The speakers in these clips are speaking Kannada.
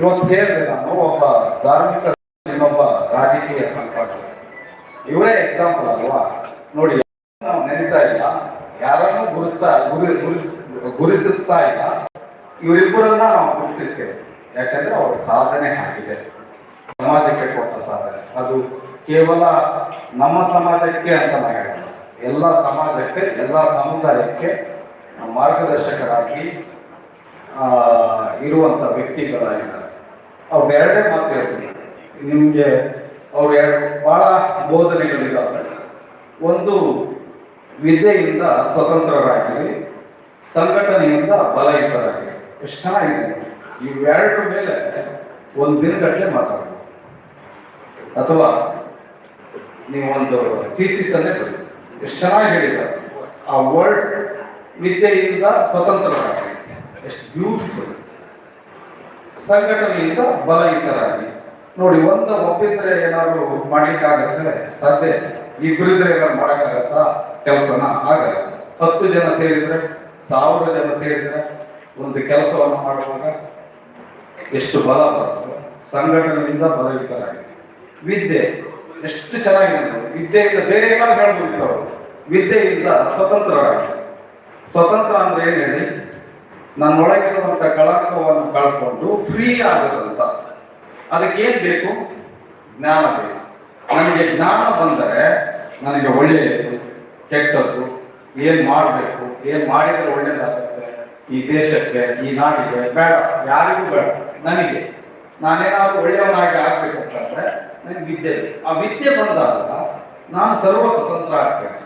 ಇವತ್ತು ಹೇಳಿದೆ ನಾನು, ಒಬ್ಬ ಧಾರ್ಮಿಕ ಇನ್ನೊಬ್ಬ ರಾಜಕೀಯ ಸಂಕಟ ಇವರೇ ಎಕ್ಸಾಂಪಲ್ ಅಲ್ವಾ? ನೋಡಿ, ನಾವು ನೆನೀತಾ ಇಲ್ಲ. ಯಾರನ್ನು ಗುರುಸ್ತಾ, ಗುರಿ ಗುರುತಿಸ್ತಾ ಇಲ್ಲ. ಇವರಿಬ್ಬರನ್ನ ನಾವು ಗುರುತಿಸ್ತೇವೆ. ಯಾಕಂದ್ರೆ ಅವ್ರ ಸಾಧನೆ ಆಗಿದೆ. ಸಮಾಜಕ್ಕೆ ಕೊಟ್ಟ ಸಾಧನೆ. ಅದು ಕೇವಲ ನಮ್ಮ ಸಮಾಜಕ್ಕೆ ಅಂತ ನಾ ಎಲ್ಲ ಸಮಾಜಕ್ಕೆ, ಎಲ್ಲ ಸಮುದಾಯಕ್ಕೆ ಮಾರ್ಗದರ್ಶಕರಾಗಿ ಇರುವಂತ ವ್ಯಕ್ತಿಗಳಾಗಿದ್ದಾರೆ. ಅವ್ರು ಎರಡೇ ಮಾತು ಹೇಳ್ತೀನಿ. ನಿಮಗೆ ಅವ್ರು ಎರಡು ಭಾಳ ಬೋಧನೆಗಳಿದ್ದಾವೆ. ಒಂದು, ವಿದ್ಯೆಯಿಂದ ಸ್ವತಂತ್ರರಾಗಿರಿ, ಸಂಘಟನೆಯಿಂದ ಬಲಯುತರಾಗಿರಿ. ಎಷ್ಟು ಚೆನ್ನಾಗಿದೆ. ಇವೆರಡರ ಮೇಲೆ ಒಂದು ದಿನಗಟ್ಟಲೆ ಮಾತಾಡ್ಬೋದು. ಅಥವಾ ನೀವೊಂದು ಒಂದು ಥೀಸಿಸ್ ಅನ್ನೇ ಬರೀ ಎಷ್ಟು ಚೆನ್ನಾಗಿ ಹೇಳಿದ ಆ ವರ್ಡ್ ವಿದ್ಯೆಯಿಂದ ಸ್ವತಂತ್ರರಾಗಿರಿ. ಎಷ್ಟು ಬ್ಯೂಟಿಫುಲ್ ಸಂಘಟನೆಯಿಂದ ಬಲಯುತರಾಗಿ ನೋಡಿ, ಒಂದು ಒಬ್ಬಿದ್ರೆ ಏನಾದ್ರು ಮಾಡ್ಲಿಕ್ಕಾಗತ್ತೆ? ಸದ್ಯ ಈ ಏನಾದ್ರು ಮಾಡಕ್ಕಾಗತ್ತಾ? ಕೆಲಸನ ಆಗಲ್ಲ. ಹತ್ತು ಜನ ಸೇರಿದ್ರೆ, ಸಾವಿರ ಜನ ಸೇರಿದ್ರೆ ಒಂದು ಕೆಲಸವನ್ನು ಮಾಡುವಾಗ ಎಷ್ಟು ಬಲ ಬರ್ತದೆ, ಸಂಘಟನೆಯಿಂದ ಬಲಯುತರಾಗಿ ವಿದ್ಯೆ, ಎಷ್ಟು ಚೆನ್ನಾಗಿದೆ. ವಿದ್ಯೆಯಿಂದ ಬೇರೆ ಏನಾದ್ರು ಹೇಳ್ಬೋದು ಅವರು. ವಿದ್ಯೆಯಿಂದ ಸ್ವತಂತ್ರರಾಗಿ. ಸ್ವತಂತ್ರ ಅಂದ್ರೆ ಏನು ಹೇಳಿ? ನನ್ನೊಳಗಿರುವಂತ ಕಳಕವನ್ನು ಕಳ್ಕೊಂಡು ಫ್ರೀ ಆಗೋದಂತ. ಅದಕ್ಕೆ ಏನ್ ಬೇಕು? ಜ್ಞಾನ ಬೇಕು. ನನಗೆ ಜ್ಞಾನ ಬಂದರೆ ನನಗೆ ಒಳ್ಳೆಯದು, ಕೆಟ್ಟದ್ದು, ಏನ್ ಮಾಡಬೇಕು, ಏನ್ ಮಾಡಿದ್ರೆ ಒಳ್ಳೇದಾಗುತ್ತೆ? ಈ ದೇಶಕ್ಕೆ, ಈ ನಾಡಿಗೆ ಬೇಡ, ಯಾರಿಗೂ ಬೇಡ, ನನಗೆ. ನಾನೇನಾದ್ರೂ ಒಳ್ಳೆಯವನಾಗಿ ಆಗ್ಬೇಕಂತಂದ್ರೆ ನನಗೆ ವಿದ್ಯೆ ಆ ವಿದ್ಯೆ ಬಂದಾಗ ನಾನು ಸರ್ವ ಸ್ವತಂತ್ರ ಆಗ್ತೇನೆ.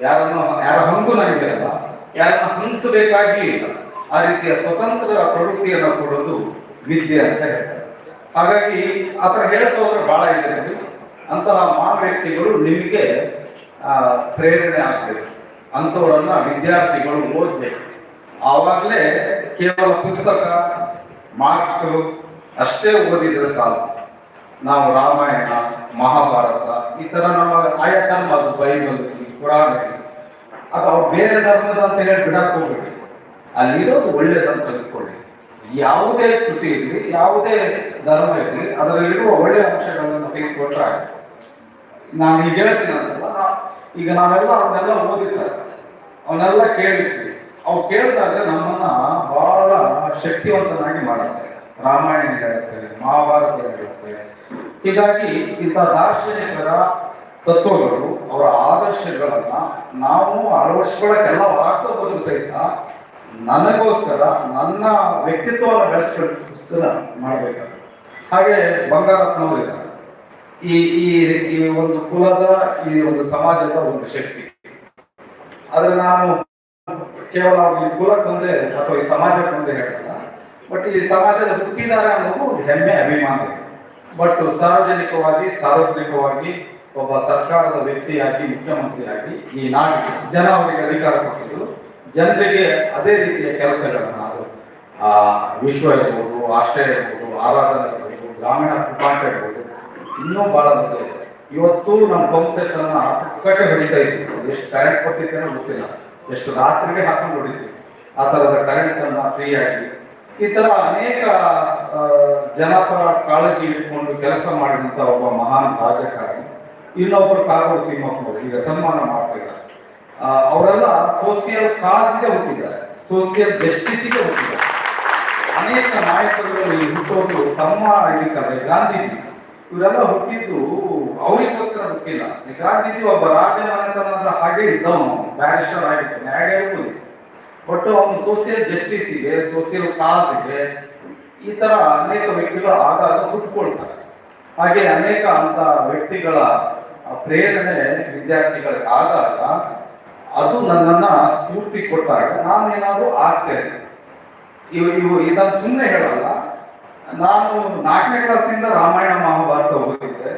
ಯಾರನ್ನು, ಯಾರ ಹಂಗು ನನಗಿರಲ್ಲ, ಯಾರನ್ನ ಹಂಗಿಸಬೇಕಾಗಿ ಇಲ್ಲ. ಆ ರೀತಿಯ ಸ್ವತಂತ್ರ ಪ್ರವೃತ್ತಿಯನ್ನು ಕೊಡೋದು ವಿದ್ಯೆ ಅಂತ ಹೇಳ್ತಾರೆ. ಹಾಗಾಗಿ ಆ ಥರ ಹೇಳ್ತಾ ಹೋದ್ರೆ ಬಹಳ ಇದೆ ನೋಡಿ. ಅಂತಹ ಮಹಾನ್ ವ್ಯಕ್ತಿಗಳು ನಿಮಗೆ ಪ್ರೇರಣೆ ಆಗ್ಬೇಕು. ಅಂಥವರನ್ನ ವಿದ್ಯಾರ್ಥಿಗಳು ಓದಬೇಕು. ಆವಾಗಲೇ ಕೇವಲ ಪುಸ್ತಕ, ಮಾರ್ಕ್ಸ್, ಅಷ್ಟೇ ಓದಿದ್ರೆ ಸಾಕು. ನಾವು ರಾಮಾಯಣ, ಮಹಾಭಾರತ, ಈ ಥರ ನಮ್ಮ ಆಯಾ ಅದು ಬೈಬಲ್ ಪುರಾಣ ಅದು ಬೇರೆ ಧರ್ಮದ ಅಂತ ಹೇಳಿ ಬಿಡಕ್ಕೆ ಹೋಗ್ಬೇಡಿ ಅಲ್ಲಿರೋದು ಒಳ್ಳೆಯದನ್ನು ತೆಗೆದುಕೊಳ್ಳಿ. ಯಾವುದೇ ಕೃತಿ ಇರಲಿ, ಯಾವುದೇ ಧರ್ಮ ಇರಲಿ, ಅದರಲ್ಲಿರುವ ಒಳ್ಳೆಯ ಅಂಶಗಳನ್ನು ತೆಗೆದುಕೊಂಡ್ರೆ. ನಾನು ಈಗ ಹೇಳ್ತೀನಿ ಅಂತಲ್ಲ ಈಗ ನಾವೆಲ್ಲ ಅವನ್ನೆಲ್ಲ ಓದಿದ್ದಾರೆ ಅವನ್ನೆಲ್ಲ ಕೇಳಿರ್ತೀವಿ. ಅವು ಕೇಳಿದಾಗ ನಮ್ಮನ್ನ ಬಹಳ ಶಕ್ತಿವಂತನಾಗಿ ಮಾಡುತ್ತೆ. ರಾಮಾಯಣ ಹೇಳುತ್ತೆ ಮಹಾಭಾರತ ಹೇಳುತ್ತೆ ಹೀಗಾಗಿ ಇಂಥ ದಾರ್ಶನಿಕರ ತತ್ವಗಳು, ಅವರ ಆದರ್ಶಗಳನ್ನ ನಾವು ಅಳವಡಿಸ್ಕೊಳ್ಳೋಕೆಲ್ಲ ಆಗ್ತಾ ಬದಲು ಸಹಿತ ನನಗೋಸ್ಕರ ನನ್ನ ವ್ಯಕ್ತಿತ್ವವನ್ನು ಬೆಳೆಸ್ಕೊಳ್ಳೋಸ್ಕರ ಮಾಡಬೇಕಾಗುತ್ತೆ. ಹಾಗೆ ಬಂಗಾರತ್ನವರು ಇದ್ದಾರೆ. ಈ ಈ ಈ ಒಂದು ಕುಲದ, ಈ ಒಂದು ಸಮಾಜದ ಒಂದು ಶಕ್ತಿ. ಆದ್ರೆ ನಾನು ಕೇವಲ ಈ ಕುಲಕ್ಕೊಂದೇ ಅಥವಾ ಈ ಸಮಾಜಕ್ಕೊಂದೇ ಹೇಳಲ್ಲ. ಬಟ್ ಈ ಸಮಾಜದ ಹುಟ್ಟಿದ್ದಾರೆ ಅನ್ನೋದು ಹೆಮ್ಮೆ, ಅಭಿಮಾನ. ಬಟ್ ಸಾರ್ವಜನಿಕವಾಗಿ ಸಾರ್ವತ್ರಿಕವಾಗಿ ಒಬ್ಬ ಸರ್ಕಾರದ ವ್ಯಕ್ತಿಯಾಗಿ, ಮುಖ್ಯಮಂತ್ರಿಯಾಗಿ ಈ ನಾಡಿಗೆ ಜನ ಅವರಿಗೆ ಅಧಿಕಾರ ಕೊಟ್ಟಿದ್ರು. ಜನರಿಗೆ ಅದೇ ರೀತಿಯ ಕೆಲಸಗಳನ್ನು ಅದು ಆ ವಿಶ್ವ ಇರ್ಬೋದು ಆಸ್ಟ್ರೇಲಿಯಾ ಇರ್ಬೋದು ಆರಾಧನೆ ಇರ್ಬೋದು ಗ್ರಾಮೀಣ ಕುಟುಂಬ ಇರ್ಬೋದು ಇನ್ನೂ ಬಹಳ ಮುಂದೆ ಇವತ್ತು ನಮ್ಮ ಪಂಪ್ ಸೆಟ್ ಅನ್ನ ಪುಕ್ಕಟೆ ಹೊಡಿತಾ ಎಷ್ಟು ಕರೆಂಟ್ ಕೊಡ್ತಿದ್ದೇನೋ ಗೊತ್ತಿಲ್ಲ. ಎಷ್ಟು ರಾತ್ರಿಗೆ ಹಾಕೊಂಡು ಹೊಡಿತೀವಿ. ಆ ತರದ ಕರೆಂಟ್ ಅನ್ನ ಫ್ರೀ ಆಗಿ. ಈ ಥರ ಅನೇಕ ಜನಪರ ಕಾಳಜಿ ಇಟ್ಕೊಂಡು ಕೆಲಸ ಮಾಡಿದಂಥ ಒಬ್ಬ ಮಹಾನ್ ರಾಜಕಾರಣಿ. ಇನ್ನೊಬ್ಬರು ಕಾಗೋಡು ತಿಮ್ಮಪ್ಪನವರು ಈಗ ಸನ್ಮಾನ ಮಾಡ್ತಿದ್ದಾರೆ ಆ, ಅವರೆಲ್ಲ ಸೋಸಿಯಲ್ ಕಾಸ್ಗೆ ಹುಟ್ಟಿದ್ದಾರೆ. ಸೋಷಿಯಲ್ ಜಸ್ಟಿಸ್ಗೆ ಹುಟ್ಟಿದ್ದಾರೆ. ಅನೇಕ ಇಲ್ಲಿ ಹುಟ್ಟೋದು ತಮ್ಮ ಇದಕ್ಕಾದ್ರೆ ಗಾಂಧೀಜಿ, ಇವರೆಲ್ಲ ಹುಟ್ಟಿದ್ದು ಅವರಿಗೋಸ್ಕರ ಹುಟ್ಟಿಲ್ಲ. ಗಾಂಧೀಜಿ ಒಬ್ಬ ರಾಜಮನೆತನದ ಹಾಗೆ ಇದ್ದವನು. ಬ್ಯಾರಿಸ್ಟರ್ ಆಗಿತ್ತು ನ್ಯಾಯಾಲಯಕ್ಕೂ ಬಟ್ ಅವನು ಸೋಶಿಯಲ್ ಜಸ್ಟಿಸ್ಗೆ ಕಾಸ್ ಕಾಸ್ಗೆ ಈ ತರ ಅನೇಕ ವ್ಯಕ್ತಿಗಳು ಆಗಾಗ ಹುಟ್ಕೊಳ್ತಾರೆ ಹಾಗೆ ಅನೇಕ ಅಂತ ವ್ಯಕ್ತಿಗಳ ಪ್ರೇರಣೆ ವಿದ್ಯಾರ್ಥಿಗಳಿಗೆ ಆದಾಗ ಅದು ನನ್ನನ್ನ ಸ್ಫೂರ್ತಿ ಕೊಟ್ಟಾಗ ನಾನು ಏನಾದರೂ ಆಗ್ತೇನೆ. ಇವು ಇವು, ಇದನ್ನು ಸುಮ್ಮನೆ ಹೇಳಲ್ಲ. ನಾನು ನಾಲ್ಕನೇ ಕ್ಲಾಸಿಂದ ರಾಮಾಯಣ ಮಹಾಭಾರತ ಓದಿದ್ದೆ.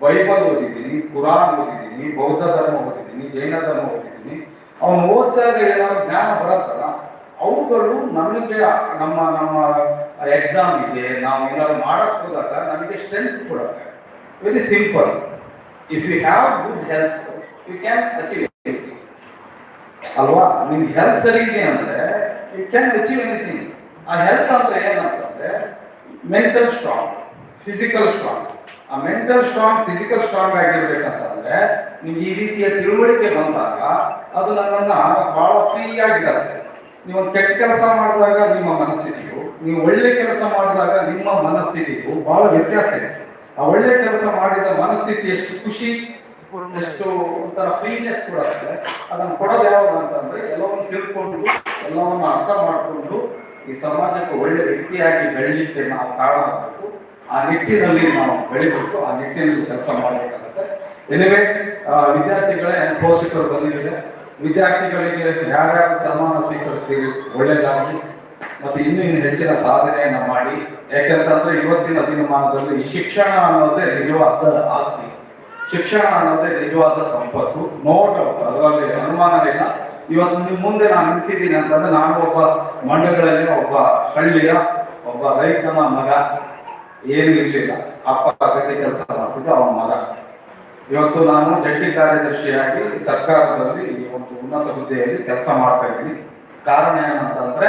ಬೈಬಲ್ ಓದಿದ್ದೀನಿ, ಕುರಾನ್ ಓದಿದ್ದೀನಿ, ಬೌದ್ಧ ಧರ್ಮ ಓದಿದ್ದೀನಿ, ಜೈನ ಧರ್ಮ ಓದಿದ್ದೀನಿ. ಅವನು ಓದಿದಾಗ ಏನಾದ್ರು ಜ್ಞಾನ ಬರುತ್ತಲ್ಲ, ಅವುಗಳು ನಮಗೆ, ನಮ್ಮ ನಮ್ಮ ಎಕ್ಸಾಮ್ ಇದೆ, ನಾವು ಏನಾದ್ರು ಮಾಡಕ್ ಹೋದಾಗ ನಮಗೆ ಸ್ಟ್ರೆಂತ್ ಕೊಡುತ್ತೆ. Very simple if you have good health you can achieve ಅಲ್ವಾ? ನಿಮ್ ಹೆಲ್ತ್ ಸರಿ ಇದೆ ಅಂದ್ರೆ ಯು ಕ್ಯಾನ್ ಅಚೀವ್ ಎನಿಥಿಂಗ್ ಆ ಹೆಲ್ತ್ ಅಂದ್ರೆ ಏನಂತಂದ್ರೆ ಮೆಂಟಲ್ ಸ್ಟ್ರಾಂಗ್ ಫಿಸಿಕಲ್ ಸ್ಟ್ರಾಂಗ್ ಆ ಮೆಂಟಲ್ ಸ್ಟ್ರಾಂಗ್ ಫಿಸಿಕಲ್ ಸ್ಟ್ರಾಂಗ್ ಆಗಿರ್ಬೇಕಂತಂದ್ರೆ ನಿಮ್ಗೆ ಈ ರೀತಿಯ ತಿಳುವಳಿಕೆ ಬಂದಾಗ ಅದು ನನ್ನನ್ನ ಬಹಳ ಫ್ರೀ ಆಗಿರುತ್ತೆ. ನೀವು ಕೆಟ್ಟ ಕೆಲಸ ಮಾಡಿದಾಗ ನಿಮ್ಮ ಮನಸ್ಥಿತಿಯು ನೀವು ಒಳ್ಳೆ ಕೆಲಸ ಮಾಡಿದಾಗ ನಿಮ್ಮ ಮನಸ್ಥಿತಿಗೂ ಬಹಳ ವ್ಯತ್ಯಾಸ ಇದೆ. ಆ ಒಳ್ಳೆ ಕೆಲಸ ಮಾಡಿದ ಮನಸ್ಥಿತಿ ಎಷ್ಟು ಖುಷಿ ಎಷ್ಟು ಒಂಥರ ಫ್ರೀನೆಸ್ ಕೊಡುತ್ತೆ ಅದನ್ನು ಕೊಡೋದು ಯಾವಾಗ ಅಂತಂದ್ರೆ ಎಲ್ಲವನ್ನು ತಿಳ್ಕೊಂಡು, ಎಲ್ಲವನ್ನು ಅರ್ಥ ಮಾಡಿಕೊಂಡು ಈ ಸಮಾಜಕ್ಕೆ ಒಳ್ಳೆ ವ್ಯಕ್ತಿಯಾಗಿ ಬೆಳಲಿಕ್ಕೆ ನಾವು ಕಾರಣ ಆಗಬೇಕು. ಆ ನಿಟ್ಟಿನಲ್ಲಿ ನಾವು ಬೆಳಿಬೇಕು. ಆ ನಿಟ್ಟಿನಲ್ಲಿ ಕೆಲಸ ಮಾಡಬೇಕಾಗುತ್ತೆ. ಎನಿವೆ ವಿದ್ಯಾರ್ಥಿಗಳೇ, ಪೋಷಕರು ಬಂದಿದೆ ವಿದ್ಯಾರ್ಥಿಗಳಿಗೆ ಯಾರ್ಯಾರು ಸನ್ಮಾನ ಸ್ವೀಕರಿಸ್ತೀವಿ ಒಳ್ಳೆಯದಾಗಲಿ ಮತ್ತೆ ಇನ್ನೂ ಇನ್ನು ಹೆಚ್ಚಿನ ಸಾಧನೆಯನ್ನ ಮಾಡಿ. ಯಾಕೆಂತಂದ್ರೆ ಇವತ್ತಿನ ದಿನಮಾನದಲ್ಲಿ ಈ ಶಿಕ್ಷಣ ಅನ್ನೋದೇ ನಿಜವಾದ ಆಸ್ತಿ. ಶಿಕ್ಷಣ ಅನ್ನೋದೇ ನಿಜವಾದ ಸಂಪತ್ತು. ನೋ ಡೌಟ್ ಅದರಲ್ಲಿ ಅನುಮಾನವಿಲ್ಲ ಇವತ್ತು ನಿಮ್ಮ ಮುಂದೆ ನಾನು ನಿಂತಿದ್ದೀನಿ ಅಂತಂದ್ರೆ ನಾನು ಒಬ್ಬ ಮಂಡಗಳಲ್ಲಿ ಒಬ್ಬ ಹಳ್ಳಿಯ ಒಬ್ಬ ರೈತನ ಮಗ. ಏನು ಇರಲಿಲ್ಲ. ಅಪ್ಪ ಗದ್ದೆ ಕೆಲಸ ಮಾಡ್ತಿದ್ದ ಅವನ ಮಗ. ಇವತ್ತು ನಾನು ಜಂಟಿ ಕಾರ್ಯದರ್ಶಿಯಾಗಿ ಸರ್ಕಾರದಲ್ಲಿ ಒಂದು ಉನ್ನತ ಹುದ್ದೆಯಲ್ಲಿ ಕೆಲಸ ಮಾಡ್ತಾ ಇದ್ದೀನಿ. ಕಾರಣ ಏನಂತಂದ್ರೆ,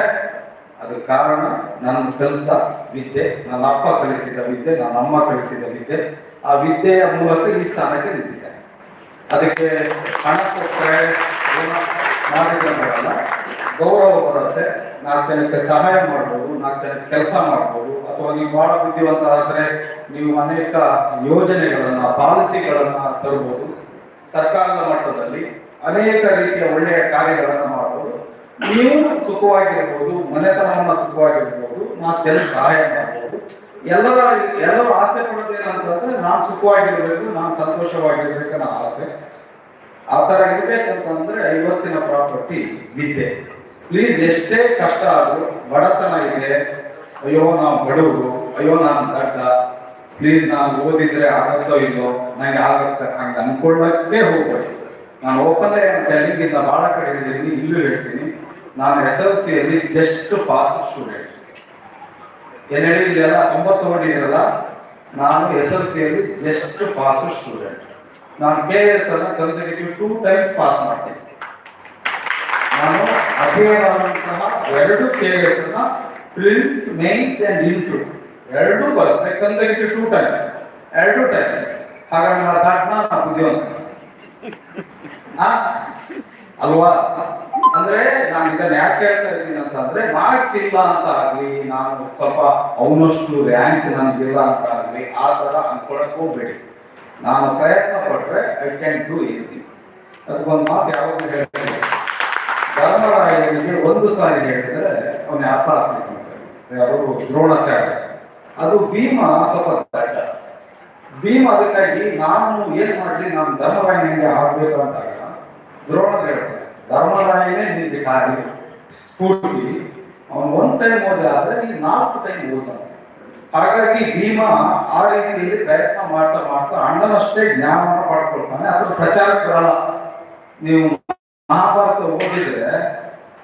ಅದು ಕಾರಣ ನನ್ನ ಕಲಿತ ವಿದ್ಯೆ, ನನ್ನ ಅಪ್ಪ ಕಲಿಸಿದ ವಿದ್ಯೆ, ನನ್ನ ಅಮ್ಮ ಕಲಿಸಿದ ವಿದ್ಯೆ. ಆ ವಿದ್ಯೆಯ ಮೂಲಕ ಈ ಸ್ಥಾನಕ್ಕೆ ನಿಂತಿದ್ದಾರೆ. ಅದಕ್ಕೆ ಹಣ ಕೊಟ್ಟರೆ ಮಾಡಿದ್ರಲ್ಲ ಗೌರವ ಬರುತ್ತೆ. ನಾಲ್ಕು ಜನಕ್ಕೆ ಸಹಾಯ ಮಾಡ್ಬೋದು, ನಾಲ್ಕು ಜನಕ್ಕೆ ಕೆಲಸ ಮಾಡ್ಬೋದು, ಅಥವಾ ನೀವು ಬಹಳ ಆದರೆ ನೀವು ಅನೇಕ ಯೋಜನೆಗಳನ್ನ, ಪಾಲಿಸಿಗಳನ್ನ ತರಬಹುದು ಸರ್ಕಾರದ ಮಟ್ಟದಲ್ಲಿ ಅನೇಕ ರೀತಿಯ ಒಳ್ಳೆಯ ಕಾರ್ಯಗಳನ್ನ ಮಾಡ್ಬೋದು. ನೀವು ಸುಖವಾಗಿರ್ಬೋದು, ಮನೆತನವನ್ನ ಸುಖವಾಗಿರ್ಬೋದು, ನಾಲ್ಕು ಜನಕ್ಕೆ ಸಹಾಯ ಮಾಡ್ಬೋದು. ಎಲ್ಲರ ಎಲ್ಲರೂ ಆಸೆ ಪಡೋದೇನಂತಂದ್ರೆ ನಾನು ಸುಖವಾಗಿರ್ಬೇಕು, ನಾನು ಸಂತೋಷವಾಗಿರ್ಬೇಕು ಅನ್ನೋ ಆಸೆ. ಆ ಥರ ಇರ್ಬೇಕಂತಂದ್ರೆ ಇವತ್ತಿನ ಪ್ರಾಪರ್ಟಿ ವಿದ್ಯೆ. ಪ್ಲೀಸ್ ಎಷ್ಟೇ ಕಷ್ಟ ಆದ್ರೂ ಬಡತನ ಇದೆ, ಅಯ್ಯೋ ನಾವು ಬಡವರು, ಅಯ್ಯೋ ನಾನು ದಡ್ಡ, ಪ್ಲೀಸ್ ನಾನು ಓದಿದ್ರೆ ಆಗತ್ತೋ ಇಲ್ಲೋ ನನಗೆ ಆಗತ್ತೆ ಹಂಗೆ ಅನ್ಕೊಳ್ಳಕ್ಕೆ ಹೋಗ್ಬೇಡಿ. ನಾನು ಓಪನ್ ಅಂತ ಇಂದ ಬಹಳ ಕಡೆ ಹೇಳಿದ್ದೀನಿ, ಇಲ್ಲೂ ಹೇಳ್ತೀನಿ. ನಾನು ಎಸ್ ಎಲ್ ಸಿಯಲ್ಲಿ ಜಸ್ಟ್ ಪಾಸ್ ಸ್ಟೂಡೆಂಟ್ ಏನ್ ಇಲ್ಲೆಲ್ಲ ತೊಂಬತ್ತು ಹೊಡಿರಲ್ಲ ನಾನು ಎಸ್ ಎಲ್ ಸಿಯಲ್ಲಿ ಜಸ್ಟ್ ಪಾಸ್ ಸ್ಟೂಡೆಂಟ್ ನಾನು ಕೆ ಎಸ್ ಅನ್ನು ಕನ್ಸರ್ವೇಟಿವ್ ಟೂ ಟೈಮ್ಸ್ ಪಾಸ್ ಮಾಡ್ತೀನಿ. ನಾನು ಅಧ್ಯಯನ ಎರಡು ಕೆ ಎಸ್ ಅನ್ನ ಪ್ರಿನ್ಸ್ ಮೇನ್ಸ್ ಅಂಡ್ ಇಂಟು ಎರಡು ಬರುತ್ತೆ ಕನ್ಸರ್ವೇಟಿವ್ ಟೂ ಟೈಮ್ಸ್ ಎರಡು ಟೈಮ್ ಹಾಗಾಗಿ ನಾ ದಾಟ್ನ ನಾ ಬುದ್ಧಿವಂತ. ಅಲ್ವಾ? ಅಂದ್ರೆ ನಾನು ಇದನ್ನ ಯಾಕೆ ಹೇಳ್ತಾ ಇದ್ದೀನಿ ಅಂತಂದ್ರೆ, ಮಾರ್ಕ್ಸ್ ಇಲ್ಲ ಅಂತ ಆಗ್ಲಿ, ನಾನು ಸ್ವಲ್ಪ ಅವನಷ್ಟು ರ್ಯಾಂಕ್ ನನಗಿಲ್ಲ ಅಂತ ಆಗ್ಲಿ, ಆ ತರ ಅನ್ಕೊಳಕ್ ಹೋಗ್ಬೇಡಿ. ನಾನು ಪ್ರಯತ್ನ ಪಟ್ರೆ ಐ ಕ್ಯಾನ್ ಡೂ ಎನಿಥಿಂಗ್ ಅದಕ್ಕೊಂದು ಮಾತು ಯಾವಾಗ ಹೇಳ್ತೇನೆ. ಧರ್ಮರಾಯನಿಗೆ ಒಂದು ಸಾರಿ ಹೇಳಿದ್ರೆ ಅವನ ಅರ್ಥ ಆಗ್ತಿತ್ತು ಅವರು ದ್ರೋಣಾಚಾರ್ಯ. ಅದು ಭೀಮ ಸ್ವಲ್ಪ ದಡ್ಡ. ಭೀಮ ಅದಕ್ಕಾಗಿ ನಾನು ಏನ್ ಮಾಡ್ಲಿ, ನಾನು ಧರ್ಮರಾಯನಿಗೆ ಆಗ್ಬೇಕು ಅಂತಾಗ ದ್ರೋಣ ಹೇಳ್ತಾರೆ. ಧರ್ಮರಾಯನೇ ನಿಮಗೆ ಕಾರ್ಯ ಸ್ಫೂರ್ತಿ. ಅವನು ಒಂದ್ ಟೈಮ್ ಓದ ಆದ್ರೆ ಈ ನಾಲ್ಕು ಟೈಮ್ ಓದ್ತಾನೆ. ಹಾಗಾಗಿ ಭೀಮ ಆ ರೀತಿಯಲ್ಲಿ ಪ್ರಯತ್ನ ಮಾಡ್ತಾ ಮಾಡ್ತಾ ಅಣ್ಣನಷ್ಟೇ ಜ್ಞಾನವನ್ನು ಪಡ್ಕೊಳ್ತಾನೆ. ಅದ್ರ ಪ್ರಚಾರಕರಲ್ಲ ನೀವು ಮಹಾಭಾರತ ಓದಿದ್ರೆ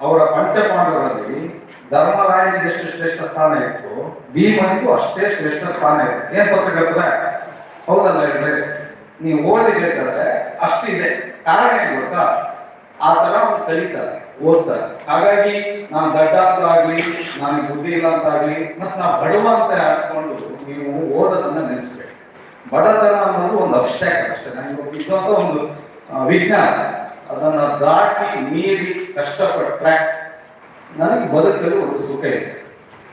ಅವರ ಪಂಚಪಾಂಡವರಲ್ಲಿ ಧರ್ಮರಾಯನಿಗೆ ಎಷ್ಟು ಶ್ರೇಷ್ಠ ಸ್ಥಾನ ಇತ್ತು, ಭೀಮನಿಗೂ ಅಷ್ಟೇ ಶ್ರೇಷ್ಠ ಸ್ಥಾನ ಇತ್ತು. ಏನ್ ಪತ್ರಕರ್ತರೆ ಹೌದಲ್ಲ ನೀವು ಓದಿಬೇಕಾದ್ರೆ ಅಷ್ಟಿದೆ. ಕಾರಣ ಏನು ಗೊತ್ತಾ? ಆ ತರ ಕಲಿತಾರೆ, ಓದ್ತಾರೆ. ಹಾಗಾಗಿ ನಾನು ದಡ್ಡ ಅಂತ ಆಗ್ಲಿ ನನಗೆ ಬುದ್ಧಿ ಇಲ್ಲ ಅಂತ ಆಗ್ಲಿ ಮತ್ತೆ ನಾ ಬಡವ ಅಂತ ಹಾಕೊಂಡು ನೀವು ಓದೋದನ್ನ ನೆನೆಸ್ಬೇಕು ಬಡತನ ಅನ್ನೋದು ಒಂದು ಅಬ್ಸ್ಟ್ರಾಕ್ಟ್ ಅಷ್ಟೇ. ನನಗೆ ಇದ್ದಂತ ಒಂದು ವಿಜ್ಞಾನ. ಅದನ್ನ ದಾಟಿ ಮೀರಿ ಕಷ್ಟಪಟ್ಟರೆ ನನಗೆ ಬದುಕಲು ಒಂದು ಸುಖ ಇದೆ.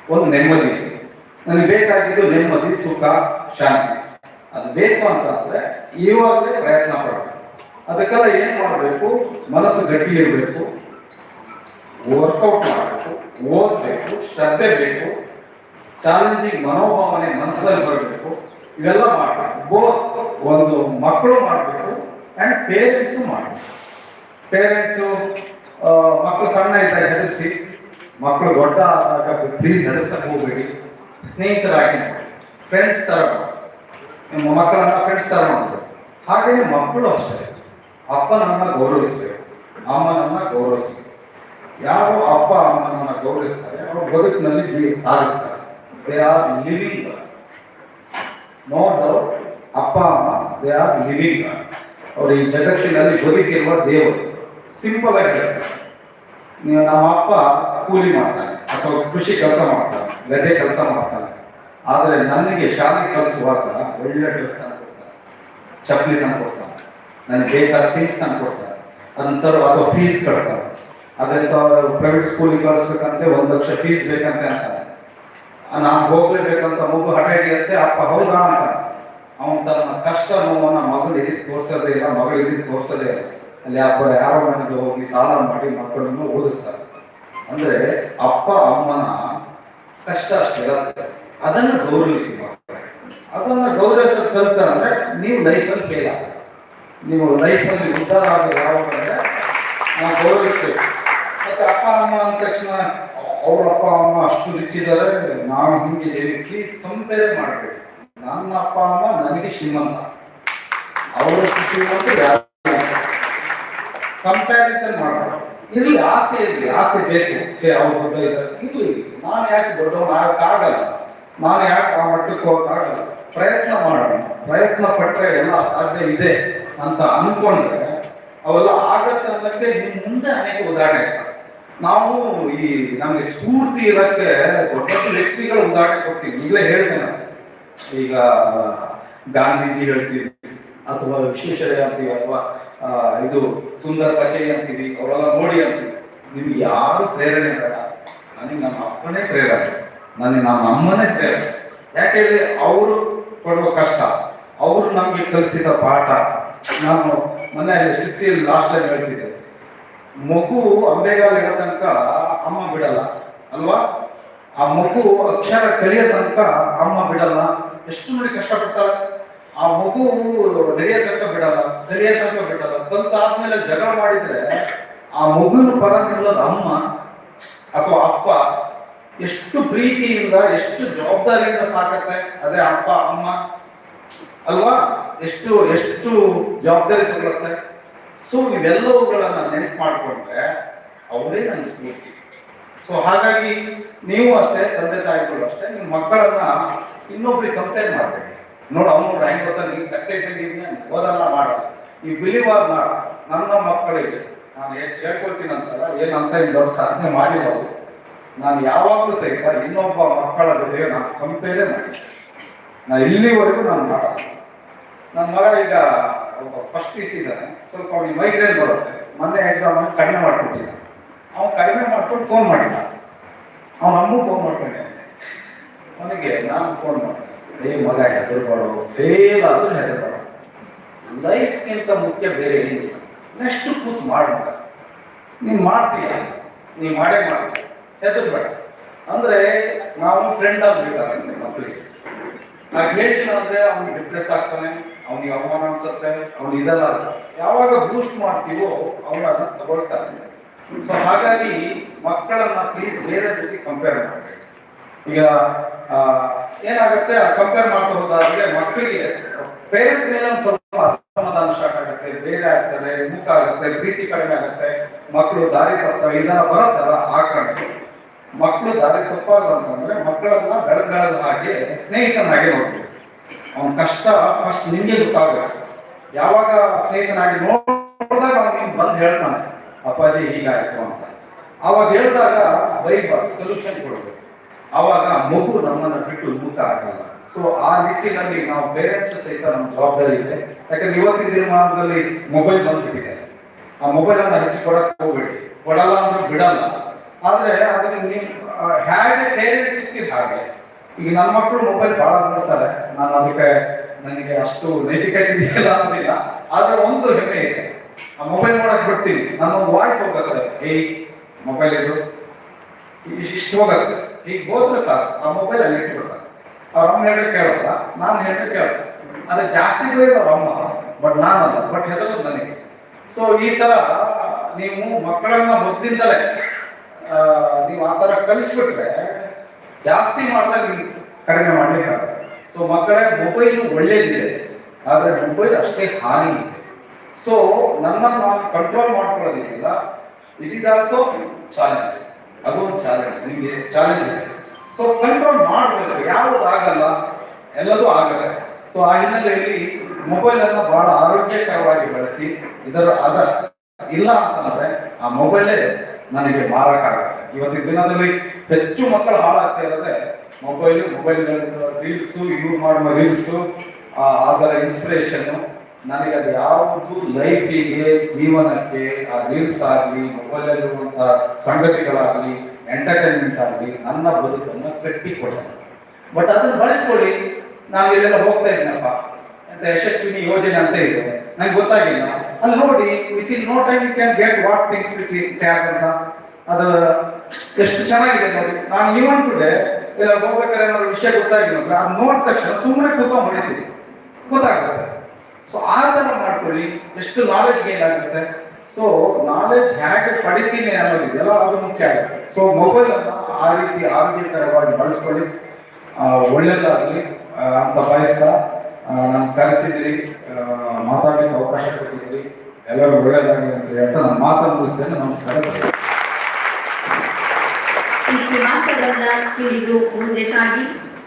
ಒಂದು ನೆಮ್ಮದಿ ಇದೆ. ನನಗೆ ಬೇಕಾಗಿದ್ದು ನೆಮ್ಮದಿ, ಸುಖ, ಶಾಂತಿ. ಅದು ಬೇಕು ಅಂತಂದ್ರೆ ಇವಾಗಲೇ ಪ್ರಯತ್ನ ಪಡಬೇಕು. ಅದಕ್ಕೆಲ್ಲ ಏನ್ ಮಾಡಬೇಕು? ಮನಸ್ಸು ಗಟ್ಟಿ ಇರಬೇಕು ವರ್ಕೌಟ್ ಮಾಡಬೇಕು. ಓದಬೇಕು. ಶ್ರದ್ಧೆ ಬೇಕು ಚಾಲೆಂಜಿಂಗ್ ಮನೋಭಾವನೆ ಮನಸ್ಸಲ್ಲಿ ಬರಬೇಕು. ಇವೆಲ್ಲ ಮಾಡಬೇಕು. ಬೋತ್ ಒಂದು ಮಕ್ಕಳು ಮಾಡಬೇಕು ಅಂಡ್ ಪೇರೆಂಟ್ಸು ಮಾಡಬೇಕು. ಪೇರೆಂಟ್ಸು ಮಕ್ಕಳು ಸಣ್ಣ ಇದ್ದಾಗ ಹೆದರಿಸಿ ಮಕ್ಕಳು ದೊಡ್ಡ ಆದಾಗ ಪ್ಲೀಸ್ ಹೆದರ್ಸಕ್ಕೆ ಹೋಗಬೇಡಿ. ಸ್ನೇಹಿತರಾಗಿ ಫ್ರೆಂಡ್ಸ್ ಥರ. ನಿಮ್ಮ ಮಕ್ಕಳನ್ನ ಫ್ರೆಂಡ್ಸ್ ತರ ಮಾಡಬೇಕು. ಹಾಗೆಯೇ ಮಕ್ಕಳು ಅಷ್ಟೇ. ಅಪ್ಪನನ್ನ ಗೌರವಿಸಬೇಕು, ಅಮ್ಮನನ್ನ ಗೌರವಿಸಬೇಕು. ಯಾರು ಅಪ್ಪ ಅಮ್ಮನನ್ನ ಗೌರವಿಸ್ತಾರೆ, ಅವರು ಬದುಕಿನಲ್ಲಿ ಜೀವ ಸಾಧಿಸ್ತಾರೆ they are living no doubt ಅಪ್ಪ, ಅಮ್ಮ ದೇ ಆರ್ ಲಿವಿಂಗ್ ಅವರು ಈ ಜಗತ್ತಿನಲ್ಲಿ ಬದುಕಿರುವ ದೇವರು. ಸಿಂಪಲ್ ಆಗಿ ಹೇಳ್ತಾರೆ ನಮ್ಮ ಅಪ್ಪ ಕೂಲಿ ಮಾಡ್ತಾನೆ ಅಥವಾ ಕೃಷಿ ಕೆಲಸ ಮಾಡ್ತಾನೆ ಗದೆ ಕೆಲಸ ಮಾಡ್ತಾನೆ ಆದರೆ ನನಗೆ ಶಾಲೆ ಕಲಿಸುವಾಗ ಒಳ್ಳೆ ಕೆಲಸ ಕೊಡ್ತಾರೆ, ಚಪ್ಪಲಿ ತಂದು ಕೊಡ್ತಾರೆ. ನನಗೆ ಬೇಕಾದ ಥಿಂಗ್ಸ್ ನಾನು ಕೊಡ್ತಾರೆ. ನಂತರ ಅಥವಾ ಫೀಸ್ ಕಟ್ತಾರೆ. ಅದರಿಂದ ಪ್ರೈವೇಟ್ ಸ್ಕೂಲಿಗೆ ಕಳಿಸ್ಬೇಕಂತೆ, ಒಂದು ಲಕ್ಷ ಫೀಸ್ ಬೇಕಂತೆ ಅಂತಾರೆ ನಾನು ಹೋಗ್ಲೇಬೇಕಂತ ಮಗು ಹಠ ಹಿಡಿಯತ್ತೆ, ಅಪ್ಪ ಹೌದಾ ಅಂತ. ಅವನು ತನ್ನ ಕಷ್ಟ ನೋವನ್ನ ಮಗಳು ಇದಕ್ಕೆ ತೋರಿಸೋದೇ ಇಲ್ಲ, ಮಗಳು ಎದಿ ತೋರಿಸೋದೇ ಇಲ್ಲ. ಅಲ್ಲಿ ಅಪ್ಪ ಯಾರೋ ಮನೆಗೆ ಹೋಗಿ ಸಾಲ ಮಾಡಿ ಮಕ್ಕಳನ್ನು ಓದಿಸ್ತಾರೆ. ಅಂದ್ರೆ ಅಪ್ಪ, ಅಮ್ಮನ ಕಷ್ಟ ಅಷ್ಟಿರುತ್ತೆ ಅದನ್ನು ಗೌರವಿಸಿ ಅದನ್ನು ಗೌರವಿಸೋದು ಅಂದ್ರೆ ನೀವು ಲೈಫಲ್ಲಿ ಫೇಲ್ ಆಗ ನೀವು ಲೈಫಲ್ಲಿ ಉದ್ಧಾರ ಆಗೋದು ಯಾವಾಗ ನಾವು ಗೌರವಿಸ್ತೇವೆ ಮತ್ತು ಅಪ್ಪ, ಅಮ್ಮ ಅಂದ ತಕ್ಷಣ ಅವ್ರ ಅಪ್ಪ, ಅಮ್ಮ ಅಷ್ಟು ರಿಚ್ ಇದ್ದಾರೆ ನಾವು ಹಿಂಗಿದ್ದೀವಿ ಪ್ಲೀಸ್ ಕಂಪೇರ್ ಮಾಡಬೇಕು ನನ್ನ ಅಪ್ಪ, ಅಮ್ಮ ನನಗೆ ಶ್ರೀಮಂತ. ಅವರು ಶ್ರೀಮಂತ, ಯಾರು ಕಂಪ್ಯಾರಿಸನ್ ಮಾಡಬೇಕು ಇರಲಿ, ಆಸೆ ಇರಲಿ, ಆಸೆ ಬೇಕು. ಚೇ ಅವ್ರು ದೊಡ್ಡ ಇದ್ದಾರೆ. ಇರ್ಲಿ ನಾನು ಯಾಕೆ ದೊಡ್ಡವನು ಆಗಕ್ಕಾಗಲ್ಲ ನಾನು ಯಾಕೆ ಆ ಮಟ್ಟಕ್ಕೆ ಹೋಗಕ್ಕಾಗಲ್ಲ ಪ್ರಯತ್ನ ಮಾಡೋಣ. ಪ್ರಯತ್ನ ಪಟ್ಟರೆ ಎಲ್ಲ ಸಾಧ್ಯ ಇದೆ. ಅಂತ ಅನ್ಕೊಂಡ್ರೆ ಅವೆಲ್ಲ ಆಗತ್ತೆ ಅನ್ನಕ್ಕೆ ಇನ್ನು ಮುಂದೆ ಅನೇಕ ಉದಾಹರಣೆ ಇರ್ತವೆ. ನಾವು ಈ ನಮಗೆ ಸ್ಫೂರ್ತಿ ಇರಕ್ಕೆ ದೊಡ್ಡ ವ್ಯಕ್ತಿಗಳ ಉದಾಹರಣೆ ಕೊಡ್ತೀವಿ ಈಗಲೇ ಹೇಳಿದೆ ನಾನು. ಈಗ ಗಾಂಧೀಜಿ ಹೇಳ್ತೀವಿ, ಅಥವಾ ವಿಶ್ವೇಶ್ವರಯ್ಯ ಅಂತೀವಿ, ಅಥವಾ ಇದು ಸುಂದರ ಪಚೈ ಅಂತೀವಿ, ಅವರೆಲ್ಲ ನೋಡಿ ಅಂತೀವಿ. ನಿಮ್ಗೆ ಯಾರು ಪ್ರೇರಣೆ ಬೇಡ. ನನಗೆ ನಮ್ಮ ಅಪ್ಪನೇ ಪ್ರೇರಣೆ. ನನಗೆ ನಮ್ಮ ಅಮ್ಮನೇ ಪ್ರೇರಣೆ. ಯಾಕೆ ಅವರು ಪಡುವ ಕಷ್ಟ, ಅವರು ನಮಗೆ ಕಲಿಸಿದ ಪಾಠ ನಾನು ಮೊನ್ನೆ ಶಿಸ್ತಿ ಲಾಸ್ಟ್ ಟೈಮ್ ಹೇಳ್ತಿದ್ದೆ. ಮಗು ಅಂಬೆಗಾಲ ಇಡೋ ತನಕ ಅಮ್ಮ ಬಿಡಲ್ಲ, ಅಲ್ವಾ? ಆ ಮಗು ಅಕ್ಷರ ಕಲಿಯೋ ತನಕ ಅಮ್ಮ ಬಿಡಲ್ಲ. ಎಷ್ಟು ನೋಡಿ ಕಷ್ಟಪಡ್ತಾರೆ. ಆ ಮಗು ನಡೆಯೋ ತನಕ ಬಿಡಲ್ಲ ಕಲಿಯೋ ತನಕ ಬಿಡಲ್ಲ. ಕಲ್ತಾದ್ಮೇಲೆ ಜಗಳ ಮಾಡಿದ್ರೆ ಆ ಮಗುವಿನ ಪರ ನಿಲ್ಲೋದು ಅಮ್ಮ ಅಥವಾ ಅಪ್ಪ ಎಷ್ಟು ಪ್ರೀತಿಯಿಂದ, ಎಷ್ಟು ಜವಾಬ್ದಾರಿಯಿಂದ ಸಾಕತ್ತೆ. ಅದೇ ಅಪ್ಪ, ಅಮ್ಮ. ಅಲ್ವಾ? ಎಷ್ಟು ಎಷ್ಟು ಜವಾಬ್ದಾರಿ ತಗೊಳತ್ತೆ? ಸೊ ಇವೆಲ್ಲವುಗಳನ್ನ ನೆನಪು ಮಾಡಿಕೊಂಡ್ರೆ ಅವರೇ ನನ್ನ ಸ್ಫೂರ್ತಿ ಸೊ ಹಾಗಾಗಿ ನೀವು ಅಷ್ಟೇ, ತಂದೆ ತಾಯಿಗಳು ಅಷ್ಟೇ ನಿಮ್ಮ ಮಕ್ಕಳನ್ನ ಇನ್ನೊಬ್ರಿಗೆ ಕಂಪೇರ್ ಮಾಡಬೇಡಿ. ನೋಡು, ಅವ್ನು ರ್ಯಾಂಕ್ ಗೊತ್ತಾ? ನೀನು ಕತ್ತೆ ಇದ್ದಂಗೆ ಓದಲ್ಲ ಮಾಡಲ್ಲ ಈ ಬಿಲೀವ್ ಆದ ನನ್ನ ಮಕ್ಕಳಿಗೆ, ನಾನು ಎಷ್ಟು ಹೇಳ್ಕೊಳ್ತೀನಿ ಅಂತಲ್ಲ ಏನಂತ ಇಂದ ಅವ್ರು ಸಾಧನೆ ಮಾಡಿರೋದು ನಾನು ಯಾವಾಗಲೂ ಸಹಿತ ಇನ್ನೊಬ್ಬ ಮಕ್ಕಳ ಜೊತೆಗೆ ನಾನು ಕಂಪೇರೇ ಮಾಡಿ ನಾ ಇಲ್ಲಿವರೆಗೂ ನಾನು ಮಾಡಲ್ಲ. ನನ್ನ ಮಗ ಈಗ ಫಸ್ಟ್ ಪಿ ಸಿ ಇದ್ದಾನೆ. ಸ್ವಲ್ಪ ಅವನಿಗೆ ಮೈಗ್ರೇನ್ ಬರುತ್ತೆ. ಮೊನ್ನೆ ಎಕ್ಸಾಮ್ ಕಡಿಮೆ ಮಾಡ್ಕೊಟ್ಟಿದ್ದ. ಅವ್ನು ಕಡಿಮೆ ಮಾಡ್ಕೊಂಡು ಫೋನ್ ಮಾಡಿಲ್ಲ ಅವನು ನಮಗೂ ಫೋನ್ ಮಾಡ್ಕೊಂಡೆ. ಅವನಿಗೆ ನಾನು ಫೋನ್ ಮಾಡಿದೆ. ಏ ಮಗ, ಹೆದರ್ಬೇಡ. ಫೇಲ್ ಆದ್ರೂ ಹೆದರ್ಬೇಡ. ಲೈಫ್ಗಿಂತ ಮುಖ್ಯ ಬೇರೆ ಏನಿಲ್ಲ. ನೆಕ್ಸ್ಟ್ ಕೂತ್ ಮಾಡೋಣ ನೀನು ಮಾಡ್ತೀಯ? ನೀನು ಮಾಡೇ ಮಾಡ್ತೀಯ. ಹೆದರ್ಬೇಡ. ಅಂದರೆ ನಾವು ಫ್ರೆಂಡ್ ಆಗ್ಬೇಕಾಗತ್ತೆ ಮಕ್ಕಳಿಗೆ ನಾವು ಹೇಳ್ತೀನಿ ಅಂದ್ರೆ ಅವ್ನಿಗೆ ಡಿಪ್ರೆಸ್ ಆಗ್ತಾನೆ, ಅವ್ನಿಗೆ ಅವಮಾನ ಅನ್ಸುತ್ತೆ, ಅವ್ನು ಇದಲ್ಲ ಯಾವಾಗ ಬೂಸ್ಟ್ ಮಾಡ್ತೀವೋ ಅವನು ಅದನ್ನ ತಗೊಳ್ತಾನೆ. ಸೊ ಹಾಗಾಗಿ ಮಕ್ಕಳನ್ನ ಪ್ಲೀಸ್ ಬೇರೆ ಜೊತೆ ಕಂಪೇರ್ ಮಾಡಬೇಕು. ಈಗ ಏನಾಗುತ್ತೆ ಕಂಪೇರ್ ಮಾಡ್ತಾ ಹೋದಾದ್ರೆ ಮಕ್ಕಳಿಗೆ ಪೇರೆಂಟ್ ಮೇಲೆ ಒಂದು ಸ್ವಲ್ಪ ಅಸಮಾಧಾನ ಸ್ಟಾರ್ಟ್ ಆಗುತ್ತೆ ಬೇರೆ ಆಗ್ತಾರೆ ಮುಖ ಆಗುತ್ತೆ, ಪ್ರೀತಿ ಕಡಿಮೆ ಆಗುತ್ತೆ ಮಕ್ಕಳು ದಾರಿ ಬರ್ತವೆ ಇದನ್ನ ಬರುತ್ತಲ್ಲ ಆ ಕಾರಣಕ್ಕೆ. ಮಕ್ಕಳು ದಾರಿ ತಪ್ಪಾಗಂತಂದ್ರೆ ಮಕ್ಕಳನ್ನ ಬೆಳೆದ ಬೆಳೆದ ಹಾಗೆ, ಸ್ನೇಹಿತನ ಹಾಗೆ ನೋಡ್ಬೇಕು. ಅವನ ಕಷ್ಟ ಫಸ್ಟ್ ನಿಮಗೆ ಗೊತ್ತಾಗಬೇಕು ಯಾವಾಗ ಸ್ನೇಹಿತನಾಗಿ ನೋಡಿದಾಗ ಅವನಿಗೆ ಬಂದು ಹೇಳ್ತಾನೆ, ಅಪ್ಪಾಜಿ, ಹೀಗಾಯ್ತು ಅಂತ. ಅವಾಗ ಹೇಳಿದಾಗ ಬೈಬ ಸೊಲ್ಯೂಷನ್ ಕೊಡ್ಬೇಕು. ಅವಾಗ ಮಗು ನಮ್ಮನ್ನ ಬಿಟ್ಟು ಊಟ ಆಗಲ್ಲ. ಸೊ ಆ ನಿಟ್ಟಿನಲ್ಲಿ ನಾವು ಪೇರೆಂಟ್ಸ್ ಸಹಿತ ನಮ್ಮ ಜವಾಬ್ದಾರಿ ಇದೆ. ಯಾಕಂದ್ರೆ ಇವತ್ತಿನ ದಿನಮಾನದಲ್ಲಿ ಮೊಬೈಲ್ ಬಂದ್ಬಿಟ್ಟಿದೆ. ಆ ಮೊಬೈಲ್ ಅನ್ನ ಹೆಚ್ಚು ಕೊಡಕ್ಕೆ ಹೋಗ್ಬೇಡಿ. ಕೊಡಲ್ಲ ಅಂದ್ರೆ ಬಿಡಲ್ಲ. ಆದ್ರೆ ಅದಕ್ಕೆ ನೀವು ಹೇಗೆ ಪೇರೆಂಟ್ಸ್ ಸಿಕ್ಕಿದ ಹಾಗೆ, ಈಗ ನನ್ನ ಮಕ್ಕಳು ಮೊಬೈಲ್ ಬಹಳ ನೋಡ್ತಾರೆ. ನಾನು ಅದಕ್ಕೆ ನನಗೆ ಅಷ್ಟು ನೈತಿಕತೆ ಇದೆಯಲ್ಲ ಅನ್ನೋದಿಲ್ಲ. ಆದ್ರೆ ಒಂದು ಹೆಮ್ಮೆ ಇದೆ. ಆ ಮೊಬೈಲ್ ನೋಡಕ್ ಬಿಡ್ತೀನಿ. ನನ್ನ ವಾಯ್ಸ್ ಹೋಗುತ್ತೆ. ಏಯ್ ಮೊಬೈಲ್ ಇದು ಇಷ್ಟು ಹೋಗುತ್ತೆ. ಈಗ ಹೋದ್ರೆ ಸಾಕು. ಆ ಮೊಬೈಲ್ ಅಲ್ಲಿ ಇಟ್ಬಿಡ್ತಾರೆ. ಅವ್ರ ಅಮ್ಮ ಹೇಳಿ ಕೇಳಲ್ಲ ನಾನು ಹೇಳಿ ಕೇಳ್ತಾರೆ ಅದೇ ಜಾಸ್ತಿ ಬೈದ ಅವ್ರ ಅಮ್ಮ. ಬಟ್ ನಾನಲ್ಲ. ಬಟ್ ಹೆದರೋದು ನನಗೆ. ಸೊ ಈ ತರ ನೀವು ಮಕ್ಕಳನ್ನ ಮೊದಲಿಂದಲೇ ನೀವು ಆ ಥರ ಕಲಿಸ್ಬಿಟ್ರೆ ಜಾಸ್ತಿ ಮಾಡಿದಾಗ ನೀವು ಕಡಿಮೆ ಮಾಡ್ಲಿಕ್ಕಾಗಲ್ಲ ಸೊ ಮಕ್ಕಳ ಮೊಬೈಲ್ ಒಳ್ಳೇದಿದೆ, ಆದರೆ ಮೊಬೈಲ್ ಅಷ್ಟೇ ಹಾನಿ ಇದೆ ಸೊ ನನ್ನನ್ನು ನಾನು ಕಂಟ್ರೋಲ್ ಮಾಡ್ಕೊಳ್ಳೋದಿಲ್ಲ ಇಟ್ ಈಸ್ ಆಲ್ಸೋ ಚಾಲೆಂಜ್ ಅದು ಚಾಲೆಂಜ್ ನಿಮಗೆ ಚಾಲೆಂಜ್ ಇದೆ. ಸೊ ಕಂಟ್ರೋಲ್ ಮಾಡಬೇಕು. ಯಾವುದು ಆಗಲ್ಲ, ಎಲ್ಲದೂ ಆಗಲ್ಲ. ಸೊ ಆ ಹಿನ್ನೆಲೆಯಲ್ಲಿ ಮೊಬೈಲ್ ಅನ್ನು ಬಹಳ ಆರೋಗ್ಯಕರವಾಗಿ ಬಳಸಿ, ಇದರ ಅದ ಇಲ್ಲ ಅಂತಂದ್ರೆ ಆ ಮೊಬೈಲೇ ನನಗೆ ಮಾರಕ ಆಗುತ್ತೆ ಇವತ್ತಿನ ದಿನದಲ್ಲಿ ಹೆಚ್ಚು ಮಕ್ಕಳು ಹಾಳಾಗ್ತಾ ಇರೋದೆ ಮೊಬೈಲು ಮೊಬೈಲ್ಗಳಿಂದ ರೀಲ್ಸು ಇವ್ರು ಮಾಡುವ ರೀಲ್ಸು ಅದರ ಇನ್ಸ್ಪಿರೇಷನ್ ನನಗೆ ಅದು ಯಾವುದು ಲೈಫಿಗೆ, ಜೀವನಕ್ಕೆ ಆ ರೀಲ್ಸ್ ಆಗಲಿ ಮೊಬೈಲಲ್ಲಿರುವಂಥ ಸಂಗತಿಗಳಾಗಲಿ ಎಂಟರ್ಟೈನ್ಮೆಂಟ್ ಆಗಲಿ ನನ್ನ ಬದುಕನ್ನು ಕಟ್ಟಿಕೊಡೋದು. ಬಟ್ ಅದನ್ನು ಬಳಸ್ಕೊಳ್ಳಿ. ನಾವು ಇಲ್ಲೆಲ್ಲ ಹೋಗ್ತಾ ಇದ್ದೀನಪ್ಪ ಅಂತ ಯಶಸ್ವಿನಿ ಯೋಜನೆ ಅಂತ ಇದೆ. ನಂಗೆ ಗೊತ್ತಾಗಿಲ್ಲ. ಅಲ್ಲಿ ನೋಡಿ with in no time you can get what things it tab ಅಂತ. ಅದು ಎಷ್ಟು ಚೆನ್ನಾಗಿದೆ ನೋಡಿ. ನಾನು ಈವನ್ ಟುಡೇ ಇಲ್ಲ ಹೋಗ್ಬೇಕಾದ್ರೆ ಏನಾದ್ರು ವಿಷಯ ಗೊತ್ತಾಗಿಲ್ಲ. ಅದು ನೋಡಿದ ತಕ್ಷಣ ಸುಮ್ಮನೆ ಕೂತ್ಕೊಂಡು ಹೊಡಿತೀನಿ. ಗೊತ್ತಾಗುತ್ತೆ. ಸೊ ಆ ಮಾಡ್ಕೊಳ್ಳಿ. ಎಷ್ಟು ನಾಲೆಜ್ ಗೇನ್ ಆಗುತ್ತೆ. ಸೊ ನಾಲೆಜ್ ಹೇಗೆ ಪಡಿತೀನಿ ಅನ್ನೋದಿದೆಯಲ್ಲ ಅದು ಮುಖ್ಯ ಆಗುತ್ತೆ. ಸೊ ಮೊಬೈಲ್ ಅನ್ನು ಆ ರೀತಿ ಆರೋಗ್ಯಕರವಾಗಿ ಬಳಸ್ಕೊಳ್ಳಿ. ಒಳ್ಳೆದಾಗಲಿ. ಅಂತ ಬಯಸ್ತಾ ನಾನು ಕರೆಸಿದ್ರಿ ಮಾತಾಡಲಿಕ್ಕೆ ಅವಕಾಶ ಕೊಟ್ಟಿದ್ರಿ. ಎಲ್ಲರೂ ಒಳ್ಳೆಯದಾಗಲಿ ಅಂತ ಹೇಳ್ತಾ ನಾನು ಮಾತನ್ನು ಮುಗಿಸ್ತೇನೆ. ನಮಸ್ಕಾರ. ತಿಳಿದು ಮುಂದೆ ಸಾಗಿ,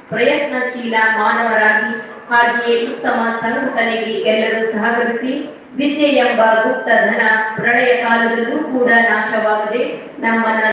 ಪ್ರಯತ್ನಶೀಲ ಮಾನವರಾಗಿ, ಹಾಗೆಯೇ ಉತ್ತಮ ಸಂಘಟನೆಗೆ ಎಲ್ಲರೂ ಸಹಕರಿಸಿ, ವಿದ್ಯೆ ಎಂಬ ಗುಪ್ತ ಧನ, ಪ್ರಳಯ ಕಾಲದಲ್ಲೂ ಕೂಡ ನಾಶವಾಗದೆ ನಮ್ಮನ್ನ